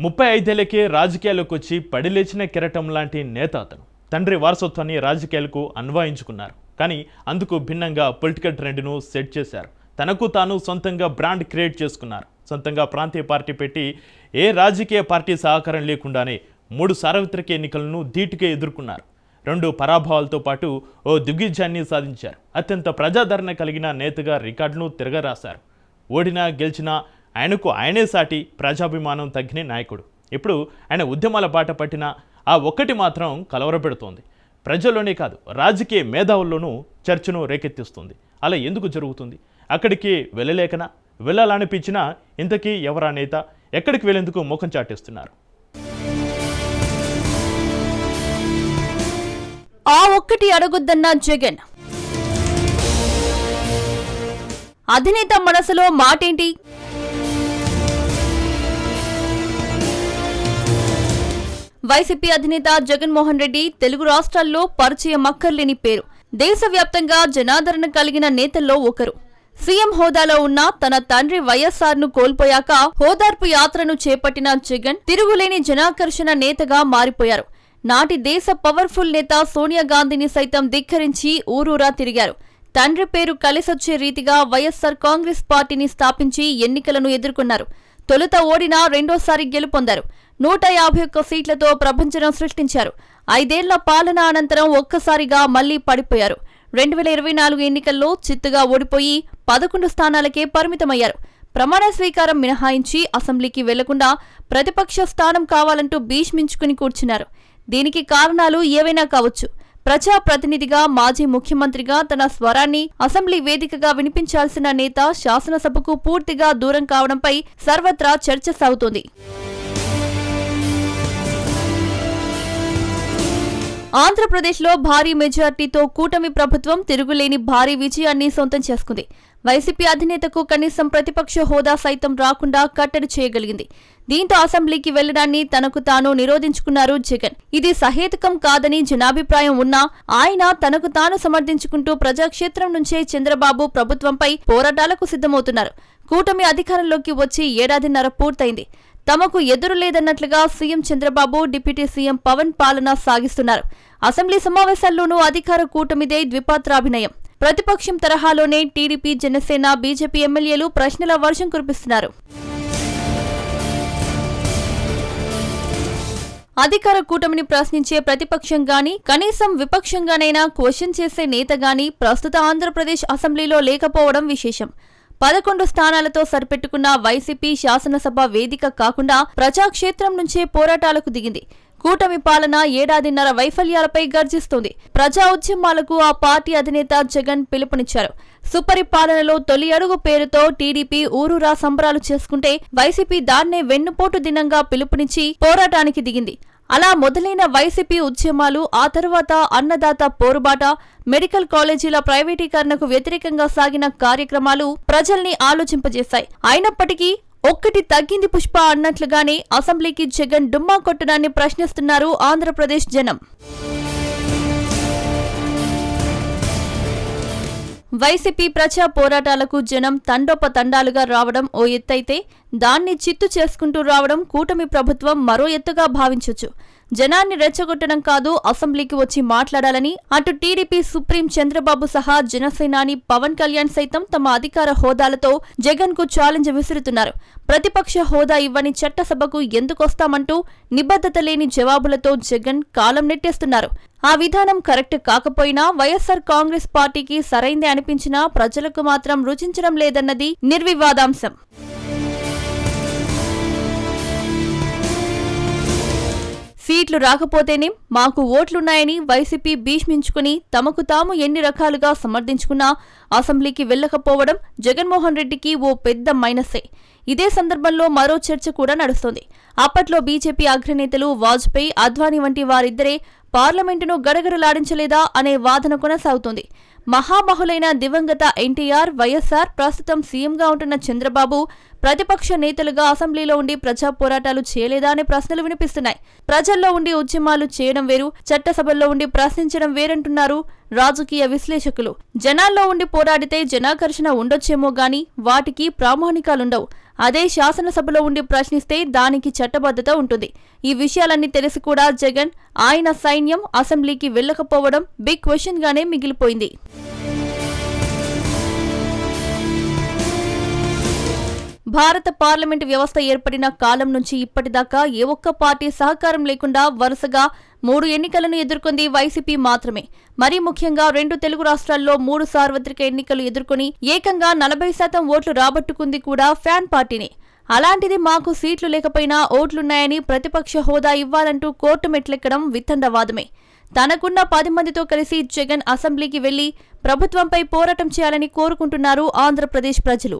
ముప్పై ఐదేళ్ళకే రాజకీయాలకు వచ్చి పడిలేచిన కిరటం లాంటి నేత అతను. తండ్రి వారసత్వాన్ని రాజకీయాలకు అన్వయించుకున్నారు. కానీ అందుకు భిన్నంగా పొలిటికల్ ట్రెండ్ను సెట్ చేశారు. తనకు తాను సొంతంగా బ్రాండ్ క్రియేట్ చేసుకున్నారు. సొంతంగా ప్రాంతీయ పార్టీ పెట్టి ఏ రాజకీయ పార్టీ సహకారం లేకుండానే మూడు సార్వత్రిక ఎన్నికలను ధీటుగా ఎదుర్కొన్నారు. రెండు పరాభవాలతో పాటు ఓ దిగ్విజయాన్ని సాధించారు. అత్యంత ప్రజాదరణ కలిగిన నేతగా రికార్డును తిరగరాశారు. ఓడినా గెలిచినా ఆయనకు ఆయనే సాటి ప్రజాభిమానం తగ్గిన నాయకుడు. ఇప్పుడు ఆయన ఉద్యమాల బాట పట్టిన ఆ ఒక్కటి మాత్రం కలవరపెడుతోంది. ప్రజల్లోనే కాదు రాజకీయ మేధావుల్లోనూ చర్చను రేకెత్తిస్తుంది. అలా ఎందుకు జరుగుతుంది? అక్కడికి వెళ్ళలేకనా? వెళ్ళాలనిపించినా ఇంతకీ ఎవరా నేత? ఎక్కడికి వెళ్ళేందుకు ముఖం చాటేస్తున్నారు? ఆ ఒక్కటి అడగొద్దన్న జగన్. అధినేత మనసులో మాటేంటి? వైసీపీ అధినేత జగన్మోహన్ రెడ్డి తెలుగు రాష్ట్రాల్లో పరిచయం అక్కర్లేని పేరు. దేశవ్యాప్తంగా జనాదరణ కలిగిన నేతల్లో ఒకరు. సీఎం హోదాలో ఉన్న తన తండ్రి వైఎస్ఆర్ను కోల్పోయాక హోదార్పు యాత్రను చేపట్టిన జగన్ తిరుగులేని జనాకర్షణ నేతగా మారిపోయారు. నాటి దేశ పవర్ఫుల్ నేత సోనియా గాంధీని సైతం ధిక్కరించి ఊరూరా తిరిగారు. తండ్రి పేరు కలిసొచ్చే రీతిగా వైఎస్సార్ కాంగ్రెస్ పార్టీని స్థాపించి ఎన్నికలను ఎదుర్కొన్నారు. తొలుత ఓడినా రెండోసారి గెలుపొందారు. నూట యాభై ఒక్క సీట్లతో ప్రపంచం సృష్టించారు. ఐదేళ్ళ పాలన అనంతరం ఒక్కసారిగా మళ్ళీ పడిపోయారు. రెండు వేల ఇరవై నాలుగు ఎన్నికల్లో చిత్తుగా ఓడిపోయి పదకొండు స్థానాలకే పరిమితమయ్యారు. ప్రమాణ స్వీకారం మినహాయించి అసెంబ్లీకి వెళ్ళకుండా ప్రతిపక్ష స్థానం కావాలంటూ భీష్మించుకుని కూర్చున్నారు. దీనికి కారణాలు ఏవైనా కావచ్చు. ప్రజా ప్రతినిధిగా మాజీ ముఖ్యమంత్రిగా తన స్వరాన్ని అసెంబ్లీ వేదికగా వినిపించాల్సిన నేత శాసనసభకు పూర్తిగా దూరం కావడంపై సర్వత్రా చర్చ సాగుతోంది. ఆంధ్రప్రదేశ్లో భారీ మెజార్టీతో కూటమి ప్రభుత్వం తిరుగులేని భారీ విజయాన్ని సొంతం చేసుకుంది. వైసీపీ అధినేతకు కనీసం ప్రతిపక్ష హోదా సైతం రాకుండా కట్టడి చేయగలిగింది. దీంతో అసెంబ్లీకి వెళ్ళడాన్ని తనకు తాను నిరోధించుకున్నారు జగన్. ఇది సహేతుకం కాదని జనాభిప్రాయం ఉన్నా ఆయన తనకు తాను సమర్థించుకుంటూ ప్రజాక్షేత్రం నుంచే చంద్రబాబు ప్రభుత్వంపై పోరాటాలకు సిద్ధమవుతున్నారు. కూటమి అధికారంలోకి వచ్చి ఏడాదిన్నర పూర్తయింది. తమకు ఎదురు లేదన్నట్లుగా CM Chandrababu deputy CM Pawan పాలన సాగిస్తున్నారు. అసెంబ్లీ సమావేశాల్లోనూ అధికార కూటమిదే ద్విపాత్రాభినయం. ప్రతిపక్షం తరహాలోనే టీడీపీ జనసేన బీజేపీ ఎమ్మెల్యేలు ప్రశ్నల వర్షం కురిపిస్తున్నారు. అధికార కూటమిని ప్రశ్నించే ప్రతిపక్షం గాని కనీసం విపక్షంగానైనా క్వశ్చన్ చేసే నేత గాని ప్రస్తుత ఆంధ్రప్రదేశ్ అసెంబ్లీలో లేకపోవడం విశేషం. పదకొండు స్థానాలతో సరిపెట్టుకున్న వైసీపీ శాసనసభ వేదిక కాకుండా ప్రజాక్షేత్రం నుంచే పోరాటాలకు దిగింది. కూటమి పాలన ఏడాదిన్నర వైఫల్యాలపై గర్జిస్తోంది. ప్రజా ఉద్యమాలకు ఆ పార్టీ అధినేత జగన్ పిలుపునిచ్చారు. సుపరిపాలనలో తొలి అడుగు పేరుతో టీడీపీ ఊరూరా సంబరాలు చేసుకుంటే వైసీపీ దాన్నే వెన్నుపోటు దినంగా పిలుపునిచ్చి పోరాటానికి దిగింది. అలా మొదలైన వైసీపీ ఉద్యమాలు ఆ తర్వాత అన్నదాత పోరుబాట మెడికల్ కాలేజీల ప్రైవేటీకరణకు వ్యతిరేకంగా సాగిన కార్యక్రమాలు ప్రజల్ని ఆలోచింపజేశాయి. అయినప్పటికీ ఒక్కటి తగ్గింది పుష్ప అన్నట్లుగానే అసెంబ్లీకి జగన్ డుమ్మా కొట్టడాన్ని ప్రశ్నిస్తున్నారు ఆంధ్రప్రదేశ్ జనం. వైసీపీ ప్రజా పోరాటాలకు జనం తండోపతండాలుగా రావడం ఓ ఎత్తైతే దాన్ని చిత్తు చేసుకుంటూ రావడం కూటమి ప్రభుత్వం మరో ఎత్తుగా భావించొచ్చు. జనాన్ని రెచ్చగొట్టడం కాదు అసెంబ్లీకి వచ్చి మాట్లాడాలని అటు టీడీపీ సుప్రీం చంద్రబాబు సహా జనసేనాని పవన్ కళ్యాణ్ సైతం తమ అధికార హోదాలతో జగన్కు ఛాలెంజ్ విసురుతున్నారు. ప్రతిపక్ష హోదా ఇవ్వని చట్టసభకు ఎందుకొస్తామంటూ నిబద్ధత లేని జవాబులతో జగన్ కాలం నెట్టేస్తున్నారు. ఆ విధానం కరెక్ట్ కాకపోయినా వైఎస్సార్ కాంగ్రెస్ పార్టీకి సరైందే అనిపించినా ప్రజలకు మాత్రం రుచించడం లేదన్నది నిర్వివాదాంశం. సీట్లు రాకపోతేనే మాకు ఓట్లున్నాయని వైసీపీ భీష్మించుకుని తమకు తాము ఎన్ని రకాలుగా సమర్థించుకున్నా అసెంబ్లీకి వెళ్ళకపోవడం జగన్మోహన్ రెడ్డికి ఓ పెద్ద మైనసే. ఇదే సందర్భంలో మరో చర్చ కూడా నడుస్తోంది. అప్పట్లో బీజేపీ అగ్రనేతలు వాజ్పేయి అద్వానీ వంటి వారిద్దరే పార్లమెంటును గడగడలాడించలేదా అనే వాదన కొనసాగుతోంది. మహామహులైన దివంగత ఎన్టీఆర్ వైఎస్ఆర్ ప్రస్తుతం సీఎంగా ఉంటున్న చంద్రబాబు ప్రతిపక్ష నేతలుగా అసెంబ్లీలో ఉండి ప్రజా పోరాటాలు చేయలేదా అనే ప్రశ్నలు వినిపిస్తున్నాయి. ప్రజల్లో ఉండి ఉద్యమాలు చేయడం వేరు చట్టసభల్లో ఉండి ప్రశ్నించడం వేరంటున్నారు రాజకీయ విశ్లేషకులు. జనాల్లో ఉండి పోరాడితే జనాకర్షణ ఉండొచ్చేమో గాని వాటికి ప్రామాణికాలుండవు. అదే శాసనసభలో ఉండి ప్రశ్నిస్తే దానికి చట్టబద్ధత ఉంటుంది. ఈ విషయాలన్నీ తెలిసి కూడా జగన్ ఆయన సైన్యం అసెంబ్లీకి వెళ్ళకపోవడం బిగ్ క్వశ్చన్ గానే మిగిలిపోయింది. భారత పార్లమెంటు వ్యవస్థ ఏర్పడిన కాలం నుంచి ఇప్పటిదాకా ఏ ఒక్క పార్టీ సహకారం లేకుండా వరుసగా మూడు ఎన్నికలను ఎదుర్కొంది వైసీపీ మాత్రమే. మరీ ముఖ్యంగా రెండు తెలుగు రాష్ట్రాల్లో మూడు సార్వత్రిక ఎన్నికలు ఎదుర్కొని ఏకంగా నలభై శాతం ఓట్లు రాబట్టుకుంది కూడా ఫ్యాన్ పార్టీనే. అలాంటిది మాకు సీట్లు లేకపోయినా ఓట్లున్నాయని ప్రతిపక్ష హోదా ఇవ్వాలంటూ కోర్టు మెట్లెక్కడం విత్తండవాదమే తనకున్న పది మందితో కలిసి జగన్ అసెంబ్లీకి వెళ్ళి ప్రభుత్వంపై పోరాటం చేయాలని కోరుకుంటున్నారు ఆంధ్రప్రదేశ్ ప్రజలు.